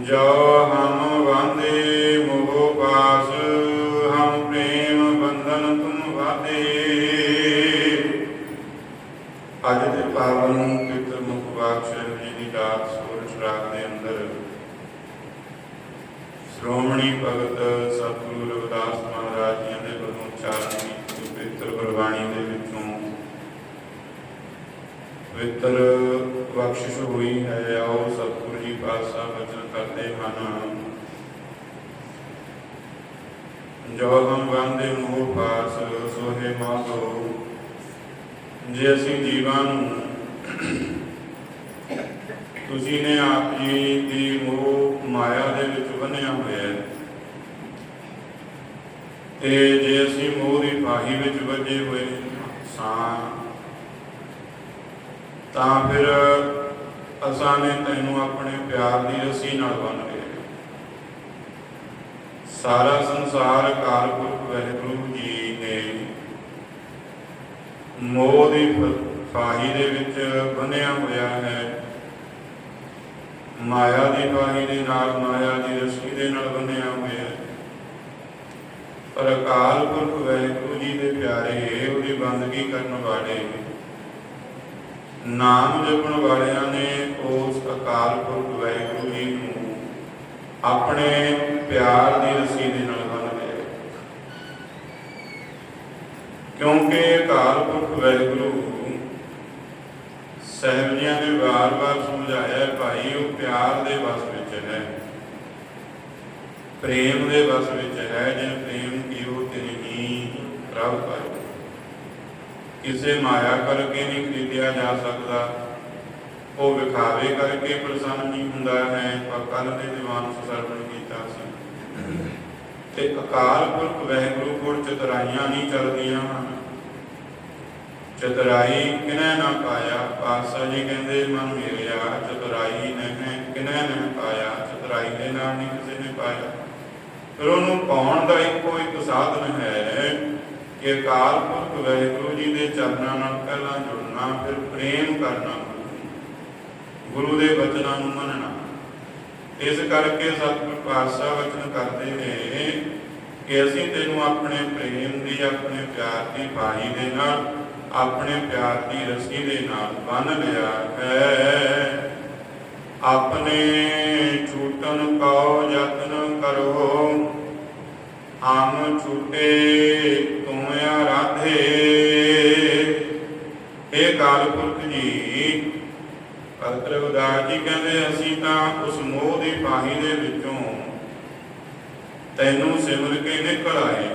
ਜੋ ਹਮ ਵਾਂਦੇ ਮੋਹ ਪਾਸ ਹਮ ਪ੍ਰੇਮ ਬੰਧਨ ਤੁਮ ਵਾਦੇ ਅੱਜ ਦੇ ਪਾਵਨ ਪਿਤਰ ਮੁਖ ਵਾਕਸ਼ਨ ਜੀ ਦੀ ਰਾਤ ਸੂਰਜ ਰਾਤ ਦੇ ਅੰਦਰ ਸ਼੍ਰੋਮਣੀ ਭਗਤ ਸਤਿਗੁਰੂ ਰਵਿਦਾਸ ਮਹਾਰਾਜ ਜੀ ਦੇ ਵੱਲੋਂ ਉਚਾਰਨ ਕੀਤੀ ਪਵਿੱਤਰ ਗੁਰਬਾਣੀ ਦੇ ਵਿੱਚੋਂ ਪਵਿੱਤਰ ਬਖਸ਼ਿਸ਼ ਹੋਈ ਹੈ, ਆਓ ਸਤਿਗੁਰੂ ਜੀ ਪਾਤਸ਼ਾਹ ਬਚਨ ਕਰਦੇ ਹਨ। ਜੋ ਹਮ ਵੰਦੇ ਮੋਹ ਪਾਸ, ਸੋਹੇ ਮਾਗੋ ਜੇ ਅਸੀਂ ਜੀਵਾਂ ਨੂੰ, ਤੁਸੀਂ ਨੇ ਆਪ ਜੀ ਦੀ ਮੋਹ ਮਾਇਆ ਦੇ ਵਿੱਚ ਬੰਨਿਆ ਹੋਇਆ ਹੈ। ਤੇ ਜੇ ਅਸੀਂ ਮੋਹ ਦੀ ਫਾਹੀ ਵਿੱਚ ਵੱਜੇ ਹੋਏ, ਸਾਂ ਤਾਂ ਫਿਰ ਅਸਾਂ ਨੇ ਤੈਨੂੰ ਆਪਣੇ ਪਿਆਰ ਦੀ ਰੱਸੀ ਨਾਲ ਬੰਨ ਲਿਆ। ਸਾਰਾ ਸੰਸਾਰ ਕਾਲਪੁਰਖ ਵਾਹਿਗੁਰੂ ਜੀ ਨੇ ਮੋਹ ਦੀ ਫਾਹੀ ਦੇ ਵਿੱਚ ਬੰਨਿਆ ਹੋਇਆ ਹੈ। ਮਾਇਆ ਦੀ ਫਾਹੀ ਦੇ ਨਾਲ ਮਾਇਆ ਦੀ ਰੱਸੀ ਦੇ ਨਾਲ ਬੰਨਿਆ ਹੋਇਆ ਹੈ। ਪਰ ਅਕਾਲ ਪੁਰਖ ਵਾਹਿਗੁਰੂ ਜੀ ਦੇ ਪਿਆਰੇ ਉਹਦੀ ਬੰਦਗੀ ਕਰਨ ਵਾਲੇ ਨਾਮ ਜਪਣ ਵਾਲਿਆਂ ਨੇ ਉਸ ਅਕਾਲ ਪੁਰਖ ਵਾਹਿਗੁਰੂ ਜੀ ਨੂੰ ਆਪਣੇ ਪਿਆਰ ਦੀ ਰੱਸੀ ਦੇ ਨਾਲ ਬੰਨ੍ਹ ਲਿਆ। ਕਿਉਂਕਿ ਅਕਾਲ ਪੁਰਖ ਵਾਹਿਗੁਰੂ ਸਾਹਿਬ ਜੀਆਂ ਨੇ ਵਾਰ-ਵਾਰ ਸਮਝਾਇਆ ਭਾਈ, ਉਹ ਪਿਆਰ ਦੇ ਵਸ ਵਿੱਚ ਹੈ। ਪ੍ਰੇਮ ਦੇ ਵਸ ਵਿੱਚ ਹੈ ਜੇ ਪ੍ਰੇਮ ਕੀਓ, ਤੇਰੀ ਹੀ ਪ੍ਰਭ ਪਾਇਓ ਕਿਸੇ ਮਾਇਆ ਕਰਕੇ ਨਹੀਂ ਖਰੀਦਿਆ ਜਾ ਸਕਦਾ। ਉਹ ਵਿਖਾਵੇ ਕਰਕੇ ਪ੍ਰਸੰਨ ਨਹੀਂ ਹੁੰਦਾ ਹੈ, ਪਰ ਕੱਲ ਦੇ ਦੀਵਾਨ ਸਰਵਣ ਕੀਤਾ ਸੀ। ਤੇ ਅਕਾਲ ਪੁਰਖ ਵਾਹਿਗੁਰੂ ਕੋਲ ਚਤਰਾਈਆਂ ਨਹੀਂ ਚੱਲਦੀਆਂ ਹਨ। ਚਤਰਾਈ ਕਿਨੈ ਨਾ ਪਾਇਆ? ਪਾਤਸ਼ਾਹ ਜੀ ਕਹਿੰਦੇ, ਮਨ ਮੇਰਿਆ, ਚਤਰਾਈ ਨਹੀਂ ਕਿਨੈ ਨਾ ਪਾਇਆ? ਚਤਰਾਈ ਦੇ ਨਾਲ ਨਹੀਂ ਕਿਸੇ ਨੇ ਪਾਇਆ। ਫਿਰ ਉਹਨੂੰ ਪਾਉਣ ਦਾ ਇੱਕੋ ਇੱਕ ਸਾਧਨ ਹੈ ਕਿ ਅਕਾਲ ਪੁਰਖ ਵਾਹਿਗੁਰੂ ਜੀ ਦੇ ਚਰਨਾਂ ਨਾਲ ਪਹਿਲਾਂ ਜੁੜਨਾ, ਫਿਰ ਪ੍ਰੇਮ ਕਰਨਾ ਗੁਰੂ ਦੇ ਬਚਨਾਂ ਨੂੰ ਮੰਨਣਾ। ਇਸ ਕਰਕੇ ਸਤਿਗੁਰ ਪਾਤਸ਼ਾਹ ਵਚਨ ਕਰਦੇ ਨੇ ਕਿ ਅਸੀਂ ਤੈਨੂੰ ਆਪਣੇ ਪ੍ਰੇਮ ਦੀ, ਆਪਣੇ ਪਿਆਰ ਦੀ ਬਾਣੀ ਦੇ ਨਾਲ, ਆਪਣੇ ਪਿਆਰ ਦੀ ਰੱਸੀ ਦੇ ਨਾਲ ਬੰਨ ਲਿਆ ਹੈ। ਆਪਣੇ ਛੂਟਨ ਕਉ ਯਤਨ ਕਰੋ। ਆਮ ਛੂਟੇ ਤੁਮ ਆਰਾਧੇ ਇਹ ਕਾਲ ਜੀ, ਭਗਤ ਜੀ ਕਹਿੰਦੇ, ਅਸੀਂ ਤਾਂ ਉਸ ਮੋਹ ਦੀ ਬਾਹੀ ਦੇ ਵਿੱਚੋਂ ਤੈਨੂੰ ਸਿਮਰ ਕੇ ਨਿਕਲ ਆਏ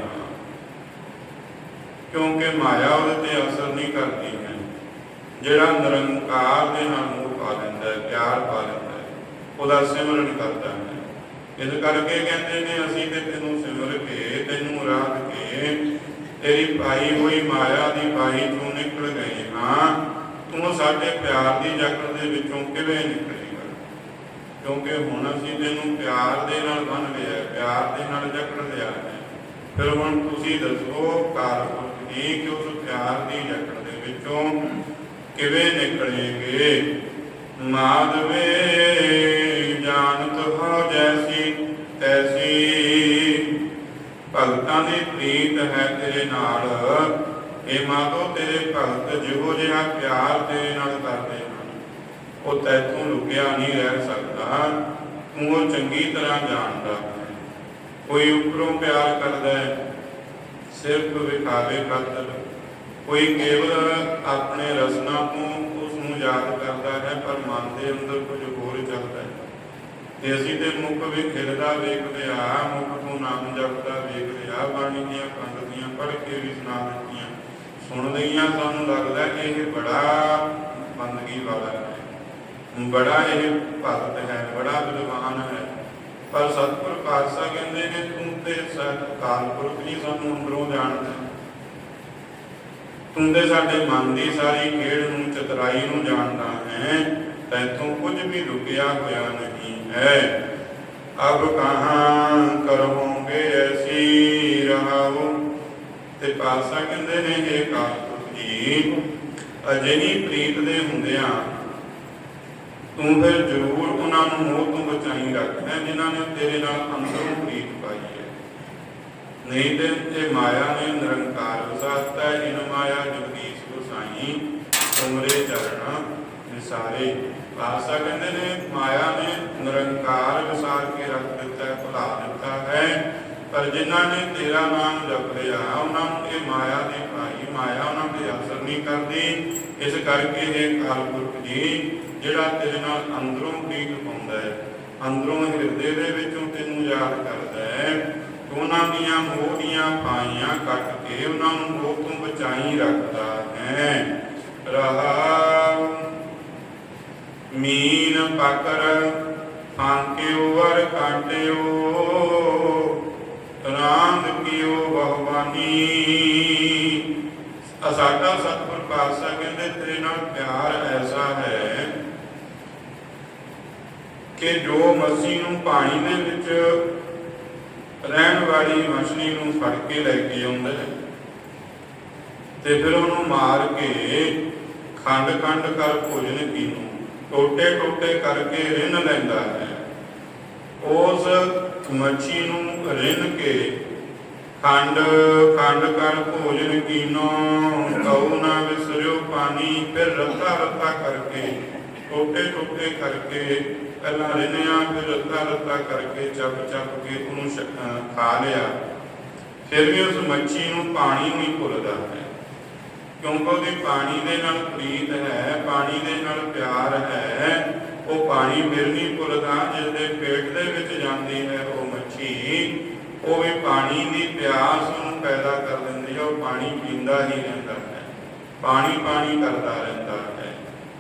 ਕਿਉਂਕਿ ਮਾਇਆ ਉਹਦੇ ਤੇ ਅਸਰ ਨਹੀਂ ਕਰਦੀ ਹੈ। ਜਿਹੜਾ ਨਿਰੰਕਾਰ ਦੇ ਨਾਲ ਮੋਹ ਪਾ ਲੈਂਦਾ ਹੈ, ਪਿਆਰ ਪਾ ਲੈਂਦਾ ਹੈ, ਉਹਦਾ ਸਿਮਰਨ ਕਰਦਾ ਹੈ। ਇਸ ਕਰਕੇ ਕਹਿੰਦੇ ਨੇ, ਅਸੀਂ ਤੇ ਤੈਨੂੰ ਸਿਮਰ ਕੇ, ਤੈਨੂੰ ਰਾਤ ਕੇ ਤੇਰੀ ਪਾਈ ਹੋਈ ਮਾਇਆ ਦੀ ਬਾਹੀ ਚੋਂ ਨਿਕਲ ਗਏ ਹਾਂ। ਤੂੰ ਸਾਡੇ ਪਿਆਰ ਦੀ ਜਕੜ ਦੇ ਵਿੱਚੋਂ ਕਿਵੇਂ ਨਿਕਲੇਗਾ? ਕਿਉਂਕਿ ਹੁਣ ਅਸੀਂ ਤੈਨੂੰ ਪਿਆਰ ਦੇ ਨਾਲ ਬੰਨ ਲਿਆ, ਪਿਆਰ ਦੇ ਨਾਲ ਜਕੜ ਲਿਆ ਫਿਰ ਹੁਣ ਤੁਸੀਂ ਦੱਸੋ ਕਾਰਪੁਰਖ ਜੀ, ਕਿ ਉਸ ਪਿਆਰ ਦੀ ਜਕੜ ਦੇ ਵਿੱਚੋਂ ਕਿਵੇਂ ਨਿਕਲੇਗੇ? ਮਾਧਵੇ, ਜਾਣਤ ਹੋ ਜੈਸੀ ਤੈਸੀ। ਭਗਤਾਂ ਦੀ ਪ੍ਰੀਤ ਹੈ ਤੇਰੇ ਨਾਲ। ਇਹ ਮਾਧੋ, ਤੇਰੇ ਭਗਤ ਜਿਹੋ ਜਿਹਾ ਪਿਆਰ ਤੇਰੇ ਨਾਲ ਕਰਦੇ ਹਨ। ਉਹ ਤੈਥੋਂ ਲੁਕਿਆ ਨਹੀਂ ਰਹਿ ਸਕਦਾ। ਤੂੰ ਉਹ ਚੰਗੀ ਤਰ੍ਹਾਂ ਜਾਣਦਾ ਕੋਈ ਉੱਪਰੋਂ ਪਿਆਰ ਕਰਦਾ ਹੈ, ਸਿਰਫ ਵਿਖਾਵੇ ਖਾਤਰ ਕੋਈ ਕੇਵਲ ਆਪਣੇ ਰਸਨਾ ਤੋਂ ਉਸ ਨੂੰ ਯਾਦ ਕਰਦਾ ਹੈ, ਪਰ ਮਨ ਦੇ ਅੰਦਰ ਕੁਝ ਹੋਰ ਚੱਲਦਾ ਹੈ। ਤੇ ਅਸੀਂ ਤੇ ਮੁਖ ਵੀ ਖਿਲਦਾ ਵੇਖਦੇ ਆ, ਮੁਖ ਤੋਂ ਨਾਮ ਜਪਦਾ, ਵੇਖਦੇ ਆ। ਬਾਣੀ ਦੀਆਂ ਪੰਗਤੀਆਂ ਪੜ੍ਹ ਕੇ ਵੀ ਸੁਣਾ ਦਿੱਤੀਆਂ। ਸੁਣ ਲਈਆਂ ਸਾਨੂੰ ਲੱਗਦਾ ਕਿ ਇਹ ਬੜਾ ਬੰਦਗੀ ਵਾਲਾ ਹੈ। ਬੜਾ ਇਹ ਭਗਤ ਹੈ, ਬੜਾ ਵਿਦਵਾਨ ਹੈ। ਪਰ ਸਤਿਗੁਰ ਪਾਤਸ਼ਾਹ ਕਹਿੰਦੇ ਨੇ, ਤੂੰ ਤੇ ਕਾਲਪੁਰਖ ਨਹੀਂ ਸਾਨੂੰ ਅੰਦਰੋਂ ਜਾਣਦਾ ਤੂੰ ਤੇ ਸਾਡੇ ਮਨ ਦੀ ਸਾਰੀ ਖੇਡ ਨੂੰ, ਚਤਰਾਈ ਨੂੰ ਜਾਣਦਾ ਹੈ। ਤੈਥੋਂ ਕੁਝ ਵੀ ਲੁਕਿਆ ਹੋਇਆ ਨਹੀਂ। ਹੈ। ਅਬ ਕਹਾਂ ਕਰੋਗੇ ਐਸੀ ਰਹਾਉ? ਤੇ ਪਾਤਸ਼ਾਹ ਕਹਿੰਦੇ ਨੇ ਇਹ ਕਾਲਪੁਰਖ ਜੀ ਅਜਿਹੀ ਪ੍ਰੀਤ ਦੇ ਹੁੰਦਿਆਂ ਤੂੰ ਫਿਰ ਜ਼ਰੂਰ ਉਹਨਾਂ ਨੂੰ ਮੋਹ ਤੋਂ ਬਚਾਈ ਰੱਖਣਾ ਜਿਨ੍ਹਾਂ ਨੇ ਤੇਰੇ ਨਾਲ ਅੰਦਰੋਂ ਪ੍ਰੀਤ ਪਾਈ ਹੈ। ਨਹੀਂ ਤੇ ਇਹ ਮਾਇਆ ਨੇ ਨਿਰੰਕਾਰ ਵਸਾਤਾ ਹੈ ਇਨ ਮਾਇਆ ਜਗਦੀਸ਼ ਗੁਸਾਈ। ਤੁਮਰੇ ਚਰਨ ਵਿਸਾਰੇ ਪਾਸਾ ਕਹਿੰਦੇ ਨੇ, ਮਾਇਆ ਨੇ ਨਿਰੰਕਾਰ ਵਿਸਾਰ ਕੇ ਰੱਖ ਦਿੱਤਾ ਹੈ, ਭੁਲਾ ਦਿੱਤਾ ਹੈ। ਪਰ ਜਿਨ੍ਹਾਂ ਨੇ ਤੇਰਾ ਨਾਮ ਜਪ ਲਿਆ, ਉਹਨਾਂ ਨੂੰ ਇਹ ਮਾਇਆ ਦੀ ਭਾਈ ਮਾਇਆ ਉਹਨਾਂ ਤੇ ਅਸਰ ਨਹੀਂ ਕਰਦੀ। ਇਸ ਕਰਕੇ ਇਹ ਕਾਲਪੁਰਖ ਜੀ, ਜਿਹੜਾ ਤੇਰੇ ਨਾਲ ਅੰਦਰੋਂ ਪ੍ਰੀਤ ਪਾਉਂਦਾ ਹੈ, ਅੰਦਰੋਂ ਹਿਰਦੇ ਦੇ ਵਿੱਚੋਂ ਤੈਨੂੰ ਯਾਦ ਕਰਦਾ ਹੈ। ਉਹਨਾਂ ਦੀਆਂ ਮੋਹ ਦੀਆਂ ਪਾਈਆਂ ਕੱਟ ਕੇ ਉਹਨਾਂ ਨੂੰ ਲੋਕ ਤੋਂ ਬਚਾਈ ਰੱਖਦਾ ਹੈ। ਰਹਾ ਮੀਨ ਪਕਰ ਫਾਂਕਿਓ ਵਰ ਕਾਟਿਓ ਰਾਂਦ ਕੀਓ ਬਹੁਬਾਨੀ ਸਾਡਾ ਸਤਿਗੁਰ ਪਾਤਸ਼ਾਹ ਕਹਿੰਦੇ, ਤੇਰੇ ਨਾਲ ਪਿਆਰ ਐਸਾ ਹੈ ਕਿ ਜੋ ਮਸੀਹ ਨੂੰ ਪਾਣੀ ਦੇ ਵਿੱਚ ਰਹਿਣ ਵਾਲੀ ਮਛਲੀ ਨੂੰ ਫੜ ਕੇ ਲੈ ਕੇ ਆਉਂਦਾ ਹੈ ਤੇ ਫਿਰ ਉਹਨੂੰ ਮਾਰ ਕੇ ਖੰਡ ਖੰਡ ਕਰ ਭੋਜਨ ਕੀਨੂੰ। ਟੋਟੇ ਟੋਟੇ ਕਰਕੇ ਰਿੰਨ ਲੈਂਦਾ ਹੈ। ਉਸ ਮੱਛੀ ਨੂੰ ਰਿੰਨ ਕੇ ਖੰਡ ਖੰਡ ਕਰ ਭੋਜਨ ਕੀਨੋ ਕਉ ਨਾ ਵਿਸਰਿਓ ਪਾਣੀ, ਫਿਰ ਰੱਤਾ ਰੱਤਾ ਕਰਕੇ, ਟੋਟੇ ਟੋਟੇ ਕਰਕੇ ਪਹਿਲਾਂ ਰਿੰਨਿਆ, ਫਿਰ ਰੱਤਾ ਰੱਤਾ ਕਰਕੇ ਚੱਪ ਚੱਪ ਕੇ ਉਹਨੂੰ ਖਾ ਲਿਆ। ਫਿਰ ਵੀ ਉਸ ਮੱਛੀ ਨੂੰ ਪਾਣੀ ਨਹੀਂ ਭੁੱਲਦਾ ਹੈ। ਕਿਉਂਕਿ ਉਹਦੀ ਪਾਣੀ ਦੇ ਨਾਲ ਪ੍ਰੀਤ ਹੈ, ਪਾਣੀ ਦੇ ਨਾਲ ਪਿਆਰ ਹੈ। ਪਾਣੀ ਫਿਰ ਭੁੱਲਦਾ ਜਿਸ ਦੇ ਪੇਟ ਦੇ ਵਿੱਚ ਜਾਂਦੀ ਹੈ, ਉਹ ਮੱਛੀ ਉਹ ਵੀ ਪਾਣੀ ਦੀ ਪਿਆਸ ਨੂੰ ਪੈਦਾ ਕਰ ਦਿੰਦੀ ਹੈ, ਉਹ ਪਾਣੀ ਪੀਂਦਾ ਹੀ ਰਹਿੰਦਾ ਹੈ। ਪਾਣੀ ਪਾਣੀ ਕਰਦਾ ਰਹਿੰਦਾ ਹੈ।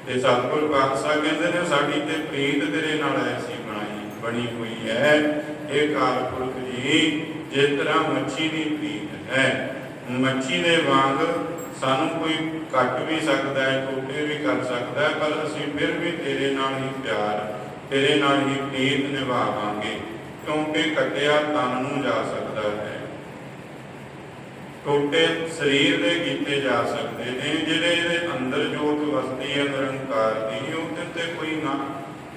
ਤੇ ਸਤਿਗੁਰ ਪਾਤਸ਼ਾਹ ਕਹਿੰਦੇ ਨੇ, ਸਾਡੀ ਤੇ ਪ੍ਰੀਤ ਤੇਰੇ ਨਾਲ ਐਸੀ ਬਣਾਈ, ਬਣੀ ਹੋਈ ਹੈ। ਇਹ ਕਾਲਪੁਰਖ ਜੀ, ਜਿਸ ਤਰ੍ਹਾਂ ਮੱਛੀ ਦੀ ਪ੍ਰੀਤ ਹੈ ਮੱਛੀ ਦੇ ਵਾਂਗ ਸਾਨੂੰ ਕੋਈ ਕੱਟ ਵੀ ਸਕਦਾ ਹੈ, ਟੋਟੇ ਵੀ ਕਰ ਸਕਦਾ ਹੈ, ਪਰ ਅਸੀਂ ਫਿਰ ਵੀ ਤੇਰੇ ਨਾਲ ਹੀ ਪਿਆਰ, ਤੇਰੇ ਨਾਲ ਹੀ ਪ੍ਰੀਤ ਨਿਭਾਵਾਂਗੇ, ਕਿਉਂਕਿ ਕੱਟਿਆ ਤਨ ਨੂੰ ਜਾ ਸਕਦਾ ਹੈ। ਟੋਟੇ ਸਰੀਰ ਦੇ ਕੀਤੇ ਜਾ ਸਕਦੇ ਨੇ, ਜਿਹੜੇ ਇਹਦੇ ਅੰਦਰ ਜੋਤ ਵਸਦੀ ਹੈ, ਨਿਰੰਕਾਰ ਦੀ, ਉਹਦੇ ਤੇ ਕੋਈ ਨਾ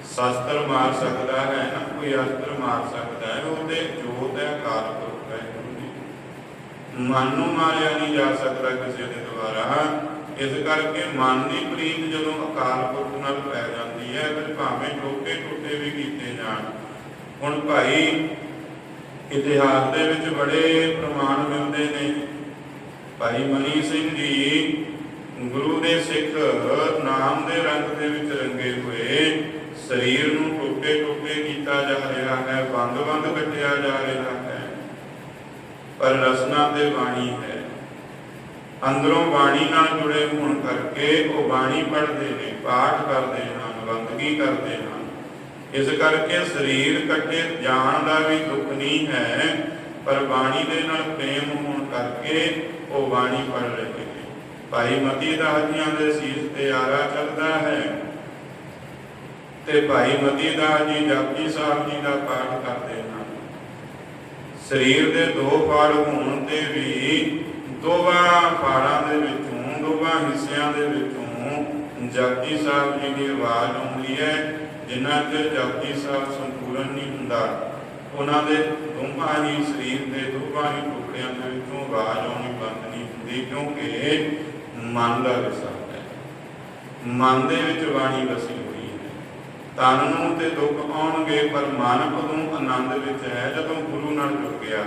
ਸ਼ਸਤਰ ਮਾਰ ਸਕਦਾ ਹੈ, ਨਾ ਕੋਈ ਅਸਤਰ ਮਾਰ ਸਕਦਾ ਹੈ, ਉਹਦੇ ਜੋਤ ਹੈ ਕਾਲਪੁਰਖ ਹੈ। ਮਨ ਨੂੰ ਮਾਰਿਆ ਨਹੀਂ ਜਾ ਸਕਦਾ ਕਿਸੇ ਦੇ ਦੁਆਰਾ ਇਸ ਕਰਕੇ ਮਨ ਦੀ ਪ੍ਰੀਤ ਜਦੋਂ ਅਕਾਲ ਪੁਰਖ ਨਾਲ ਪੈ ਜਾਂਦੀ ਹੈ, ਫਿਰ ਭਾਵੇਂ ਟੋਟੇ ਟੋਟੇ ਵੀ ਕੀਤੇ ਜਾਣ। ਹੁਣ ਭਾਈ ਇਤਿਹਾਸ ਦੇ ਵਿੱਚ ਬੜੇ ਪ੍ਰਮਾਣ ਮਿਲਦੇ ਨੇ। ਭਾਈ ਮਨੀ ਸਿੰਘ ਜੀ ਗੁਰੂ ਦੇ ਸਿੱਖ ਨਾਮ ਦੇ ਰੰਗ ਦੇ ਵਿੱਚ ਰੰਗੇ ਹੋਏ। ਸਰੀਰ ਨੂੰ ਟੋਟੇ ਟੋਕੇ ਕੀਤਾ ਜਾ ਰਿਹਾ ਹੈ ਬੰਦ ਬੰਦ ਕੱਟਿਆ ਜਾ ਰਿਹਾ ਹੈ। ਪਰ ਰਸਨਾ ਬਾਣੀ ਹੈ। ਅੰਦਰੋਂ ਬਾਣੀ ਨਾਲ ਜੁੜੇ ਹੋਣ ਕਰਕੇ ਉਹ ਬਾਣੀ ਪੜ੍ਹਦੇ ਨੇ, ਪਾਠ ਕਰਦੇ ਹਨ, ਬੰਦਗੀ ਕਰਦੇ ਹਨ। ਇਸ ਕਰਕੇ ਸਰੀਰ ਕੱਟੇ ਜਾਣ ਦਾ ਵੀ ਦੁੱਖ ਨਹੀਂ ਹੈ, ਪਰ ਬਾਣੀ ਦੇ ਨਾਲ ਪ੍ਰੇਮ ਹੋਣ ਕਰਕੇ ਉਹ ਬਾਣੀ ਪੜ੍ਹ ਰਹੇ ਨੇ। ਭਾਈ ਮਤੀ ਦਾਸੀਆਂ ਦੇ ਸੀਸ ਤੇ ਆਰਾ ਚੱਲਦਾ ਹੈ ਤੇ ਭਾਈ ਮਤੀ ਦਾਸ ਜਪਜੀ ਸਾਹਿਬ ਜੀ ਦਾ ਪਾਠ ਕਰਦੇ ਹਨ ਸਰੀਰ ਦੇ ਦੋ ਫਾੜ ਹੋਣ ਤੇ ਵੀ ਦੋਵਾਂ ਫਾੜਾਂ ਦੇ ਵਿੱਚੋਂ, ਦੋਵਾਂ ਹਿੱਸਿਆਂ ਦੇ ਵਿੱਚੋਂ ਜਾਤੀ ਸਾਹਿਬ ਜੀ ਦੀ ਆਵਾਜ਼ ਆਉਂਦੀ ਹੈ ਜਿੰਨਾ ਚਿਰ ਜਪਜੀ ਸਾਹਿਬ ਸੰਪੂਰਨ ਨਹੀਂ ਹੁੰਦਾ। ਉਹਨਾਂ ਦੇ ਦੋਵਾਂ ਹੀ ਸਰੀਰ ਦੇ ਦੋਵਾਂ ਹੀ ਟੁਕੜਿਆਂ ਦੇ ਵਿੱਚੋਂ ਆਵਾਜ਼ ਆਉਣੀ ਬੰਦ ਨਹੀਂ ਹੁੰਦੀ, ਕਿਉਂਕਿ ਮਨ ਦਾ ਵਿਸਾ ਹੈ। ਮਨ ਦੇ ਵਿੱਚ ਬਾਣੀ ਵਸੀ ਤਨ ਨੂੰ ਤੇ ਦੁੱਖ ਆਉਣਗੇ, ਪਰ ਮਨ ਕਦੋਂ ਆਨੰਦ ਵਿੱਚ ਹੈ। ਜਦੋਂ ਗੁਰੂ ਨਾਲ ਜੁੜ ਗਿਆ,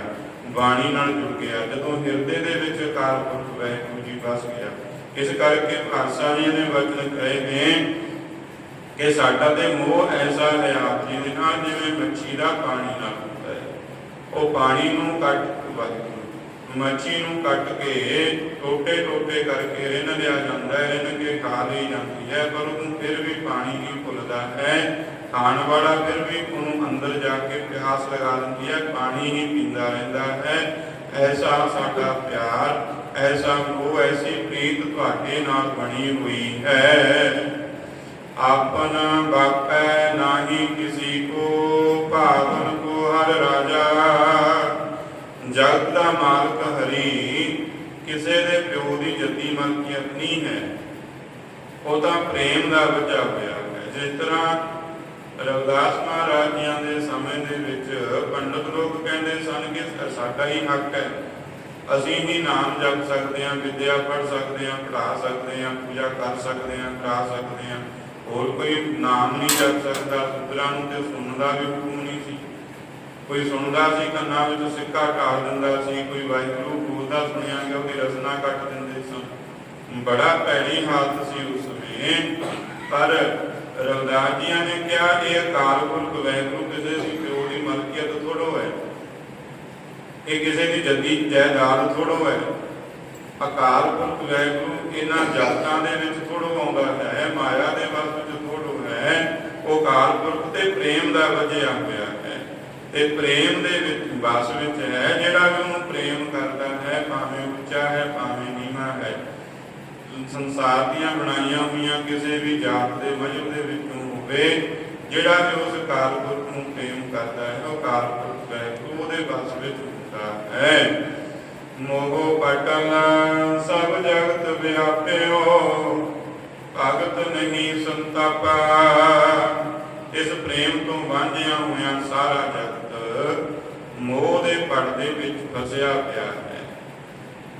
ਬਾਣੀ ਨਾਲ ਜੁੜ ਗਿਆ, ਜਦੋਂ ਹਿਰਦੇ ਦੇ ਵਿੱਚ ਅਕਾਲ ਪੁਰਖ ਵਾਹਿਗੁਰੂ ਜੀ ਵਸ ਗਿਆ, ਇਸ ਕਰਕੇ ਭਾਸਾ ਜੀ ਨੇ ਵਚਨ ਕਹੇ ਨੇ ਕਿ ਸਾਡਾ ਤੇ ਮੋਹ ਐਸਾ ਹੈ, ਆਪ ਜੀ ਦੇ ਨਾਲ ਜਿਵੇਂ ਮੱਛੀ ਦਾ ਪਾਣੀ ਨਾਲ ਹੁੰਦਾ ਹੈ, ਉਹ ਪਾਣੀ ਨੂੰ ਕੱਟ ਵੱਧ ਮੱਛੀ ਨੂੰ ਕੱਟ ਕੇ ਟੋਟੇ ਟੋਟੇ ਕਰਕੇ ਰਿੰਨ ਲਿਆ ਜਾਂਦਾ ਹੈ, ਰਿੰਨ ਕੇ ਖਾ ਲਈ ਜਾਂਦੀ ਹੈ, ਪਰ ਉਹਨੂੰ ਫਿਰ ਵੀ ਪਾਣੀ ਨਹੀਂ ਭੁੱਲਦਾ ਹੈ। ਖਾਣ ਵਾਲਾ ਫਿਰ ਵੀ ਉਹਨੂੰ ਅੰਦਰ ਜਾ ਕੇ ਪਿਆਸ ਲਗਾ ਦਿੰਦੀ ਹੈ, ਪਾਣੀ ਹੀ ਪੀਂਦਾ ਰਹਿੰਦਾ ਹੈ। ਐਸਾ ਸਾਡਾ ਪਿਆਰ, ਐਸਾ ਉਹ ਐਸੀ ਪ੍ਰੀਤ ਤੁਹਾਡੇ ਨਾਲ ਬਣੀ ਹੋਈ ਹੈ। ਆਪਨ ਬਾਪੈ ਨਾਹੀ ਕਿਸੀ ਕੋ, ਭਾਵਨ ਕੋ ਹਰ ਰਾਜਾ। ਦਾ ਮਾਲਕ ਹਰੀ, ਕਿਸੇ ਦੇ ਪਿਓ ਦੀ ਜੱਦੀ ਮਲਕੀਅਤ ਨਹੀਂ ਹੈ। ਉਹ ਤਾਂ ਪ੍ਰੇਮ ਦਾ ਬਚਾ ਹੋਇਆ ਹੈ। ਜਿਸ ਤਰ੍ਹਾਂ ਰਵਿਦਾਸ ਮਹਾਰਾਜ ਜੀਆਂ ਦੇ ਸਮੇਂ ਦੇ ਵਿੱਚ ਪੰਡਤ ਲੋਕ ਕਹਿੰਦੇ ਸਨ ਕਿ ਸਾਡਾ ਹੀ ਹੱਕ ਹੈ। ਅਸੀਂ ਹੀ ਨਾਮ ਜਪ ਸਕਦੇ ਹਾਂ, ਵਿਦਿਆ ਪੜ੍ਹ ਸਕਦੇ ਹਾਂ, ਪੜ੍ਹਾ ਸਕਦੇ ਹਾਂ, ਪੂਜਾ ਕਰ ਸਕਦੇ ਹਾਂ, ਕਰਾ ਸਕਦੇ ਹਾਂ। ਹੋਰ ਕੋਈ ਨਾਮ ਨਹੀਂ ਜਪ ਸਕਦਾ। ਸੁਤਰਾਂ ਨੂੰ ਤੇ ਸੁਣਨ ਦਾ ਵੀ ਹੁਕਮ ਕੋਈ ਸੁਣਦਾ ਸੀ, ਕੰਨਾਂ ਵਿੱਚ ਸਿੱਕਾ ਢਾਲ ਦਿੰਦਾ ਸੀ, ਕੋਈ ਵਾਹਿਗੁਰੂ ਬੋਲਦਾ ਸੁਣਿਆ ਗਿਆ ਉਹਦੀ ਰਸਨਾ ਕੱਟ ਦਿੰਦੇ ਸਨ ਬੜਾ ਭੈੜੀ ਹਾਲਤ ਸੀ ਉਸ ਸਮੇਂ। ਪਰ ਰਵਿਦਾਸ ਜੀਆਂ ਨੇ ਕਿਹਾ, ਇਹ ਅਕਾਲ ਪੁਰਖ ਵਾਹਿਗੁਰੂ ਕਿਸੇ ਦੀ ਪਿਓ ਦੀ ਮਲਕੀਅਤ ਥੋੜੋ ਹੈ। ਇਹ ਕਿਸੇ ਦੀ ਜੱਦੀ ਜਾਇਦਾਦ ਥੋੜੋ ਹੈ। ਅਕਾਲ ਪੁਰਖ ਵਾਹਿਗੁਰੂ ਇਹਨਾਂ ਜਗਤਾਂ ਦੇ ਵਿੱਚ ਥੋੜੋ ਆਉਂਦਾ ਹੈ, ਮਾਇਆ ਦੇ ਵਸ ਵਿੱਚ ਥੋੜੋ ਹੈ। ਉਹ ਅਕਾਲ ਪੁਰਖ ਤੇ ਪ੍ਰੇਮ ਦਾ ਵਜਿਆ ਹੋਇਆ ਤੇ ਪ੍ਰੇਮ ਦੇ ਵਿੱਚ ਵਸ ਵਿੱਚ ਹੈ। ਜਿਹੜਾ ਵੀ ਉਹਨੂੰ ਪ੍ਰੇਮ ਕਰਦਾ ਹੈ, ਭਾਵੇਂ ਉੱਚਾ ਹੈ, ਭਾਵੇਂ ਨੀਵਾਂ ਹੈ। ਸੰਸਾਰ ਦੀਆਂ ਬਣਾਈਆਂ ਹੋਈਆਂ ਕਿਸੇ ਵੀ ਜਾਤ ਦੇ ਮਜਬ ਦੇ ਵਿੱਚੋਂ ਹੋਵੇ, ਜਿਹੜਾ ਵੀ ਉਸ ਅਕਾਲ ਨੂੰ ਪ੍ਰੇਮ ਕਰਦਾ ਹੈ, ਉਹ ਅਕਾਲ ਪੁਰਖ ਉਹਦੇ ਵਸ ਵਿੱਚ ਹੁੰਦਾ ਹੈ। ਮੋਹ ਪਟਲ, ਸਭ ਜਗਤ ਵਿਆਪਿਓ, ਭਗਤ ਨਹੀਂ ਸੰਤਾਪਾ। ਇਸ ਪ੍ਰੇਮ ਤੋਂ ਵਾਂਝਿਆ ਹੋਇਆ ਸਾਰਾ ਜਗਤ ਮੋਹ ਦੇ ਪਰਦੇ ਵਿੱਚ ਫਸਿਆ ਪਿਆ ਹੈ।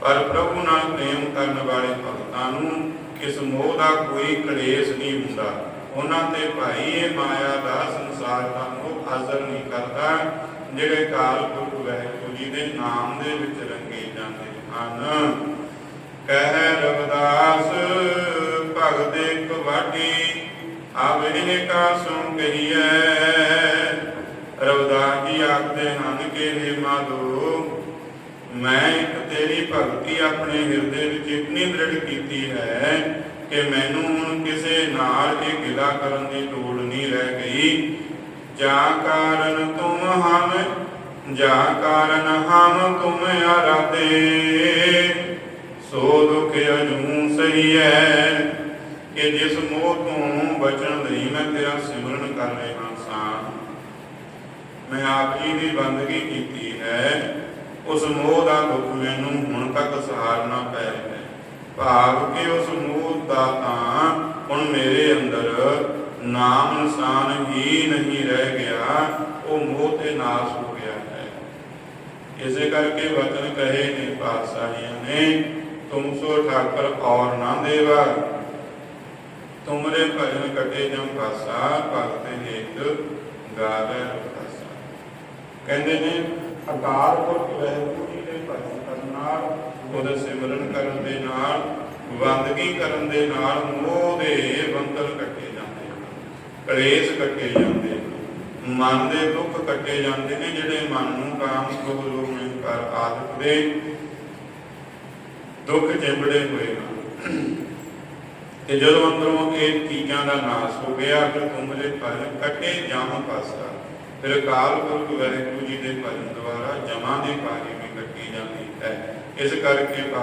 ਪਰ ਪ੍ਰਭੂ ਨਾਲ ਪ੍ਰੇਮ ਕਰਨ ਵਾਲੇ ਭਗਤਾਂ ਨੂੰ ਇਸ ਮੋਹ ਦਾ ਕੋਈ ਕਲੇਸ਼ ਨਹੀਂ ਹੁੰਦਾ। ਉਹਨਾਂ ਤੇ ਭਾਈ ਇਹ ਮਾਇਆ ਦਾ ਸੰਸਾਰ ਦਾ ਮੋਹ ਅਸਰ ਨਹੀਂ ਕਰਦਾ, ਜਿਹੜੇ ਕਾਲ ਪੁਰਖ ਵਾਹਿਗੁਰੂ ਜੀ ਦੇ ਨਾਮ ਦੇ ਵਿੱਚ ਰੰਗੇ ਜਾਂਦੇ ਹਨ। ਕਹਿ ਰਵਿਦਾਸ, ਭਗਤ ਇੱਕ ਵਾਢੀ ਕਾ ਸੁਣ ਕਹੀਐ। ਰਵਿਦਾਸ ਜੀ ਆਖਦੇ ਹਨ ਕਿ हे ਮਾਧੋ, ਮੈਂ ਤੇਰੀ ਭਗਤੀ ਆਪਣੇ ਹਿਰਦੇ ਵਿੱਚ ਇਤਨੀ ਦ੍ਰਿੜ ਕੀਤੀ ਹੈ ਕਿ ਮੈਨੂੰ ਹੁਣ ਕਿਸੇ ਨਾਲ ਇਹ ਗਿਲਾ ਕਰਨ ਦੀ ਲੋੜ ਨਹੀਂ ਰਹਿ ਗਈ। ਜਾ ਕਾਰਨ ਤੁਮ ਹਮ ਜਾ ਕਾਰਨ ਹਮ ਤੁਮ ਆਰਾਧੇ। ਸੋ ਦੁਖ ਅਜੂ ਸਹੀ ਹੈ ਕਿ ਜਿਸ ਮੋਹ ਤੋਂ ਬਚਣ ਲਈ ਮੈਂ ਤੇਰਾ ਸਿਮਰਨ ਕਰ ਰਿਹਾ ਸਾਂ। ਮੈਂ ਆਪ ਜੀ ਦੀ ਬੰਦਗੀ ਕੀਤੀ ਹੈ। ਉਸ ਮੋਹ ਦਾ ਦੁੱਖ ਮੈਨੂੰ ਹੁਣ ਤੱਕ ਸਹਾਰਨਾ ਪੈ ਰਿਹਾ ਹੈ। ਭਾਵ ਕਿ ਉਸ ਮੋਹ ਦਾ ਤਾਂ ਹੁਣ ਮੇਰੇ ਅੰਦਰ ਨਾਮ ਨਿਸ਼ਾਨ ਹੀ ਨਹੀਂ ਰਹਿ ਗਿਆ, ਉਹ ਮੋਹ ਤੇ ਨਾਸ ਹੋ ਗਿਆ ਹੈ। ਇਸੇ ਕਰਕੇ ਵਚਨ ਕਹੇ ਨੇ ਪਾਤਸ਼ਾਹੀਆਂ ਨੇ, ਤੁਮ ਸੋ ਠਾਕਰ ਔਰ ਨਾ ਦੇਵਾ। ਤੁਮਰੇ ਭਜਨ ਕਟੇ ਜਮ ਪਾਸਾ ਭਗਤ ਹੇਤ ਗਾਵੇ ਰਖਾਸਾ। ਕਹਿੰਦੇ ਨੇ, ਅਕਾਲ ਪੁਰਖ ਵਾਹਿਗੁਰੂ ਜੀ ਦੇ ਭਜਨ ਕਰਨ ਨਾਲ, ਉਹਦੇ ਸਿਮਰਨ ਕਰਨ ਦੇ ਨਾਲ ਬੰਦਗੀ ਕਰਨ ਦੇ ਨਾਲ ਮੋਹ ਦੇ ਬੰਧਨ ਕੱਟੇ ਜਾਂਦੇ ਹਨ ਕਲੇਸ਼ ਕੱਟੇ ਜਾਂਦੇ ਹਨ ਮਨ ਦੇ ਦੁੱਖ ਕੱਟੇ ਜਾਂਦੇ ਨੇ, ਜਿਹੜੇ ਮਨ ਨੂੰ ਕਾਮ ਕ੍ਰੋਧ ਲੋਭ ਹੰਕਾਰ ਆਦਿ ਦੇ ਦੁੱਖ ਚਿੰਬੜੇ ਹੋਏ ਹਨ। ਤੇ ਜਦੋਂ ਅੰਦਰੋਂ ਇਹ ਚੀਜ਼ਾਂ ਦਾ ਨਾਸ ਹੋ ਗਿਆ, ਫਿਰ ਤੁਮਰੇ ਭਜਨ ਕੱਟੇ ਜਾਮ ਪਾਸਾ। ਫਿਰ ਅਕਾਲ ਪੁਰਖ ਵੈਗੁਰੂ ਜੀ ਦੇ ਭਜਨ ਦੁਆਰਾ ਜਮਾਂ ਦੇ ਪਾਣੀ ਵੀ ਕੱਟੀ ਜਾਂਦੀ ਹੈ। ਇਸ ਕਰਕੇ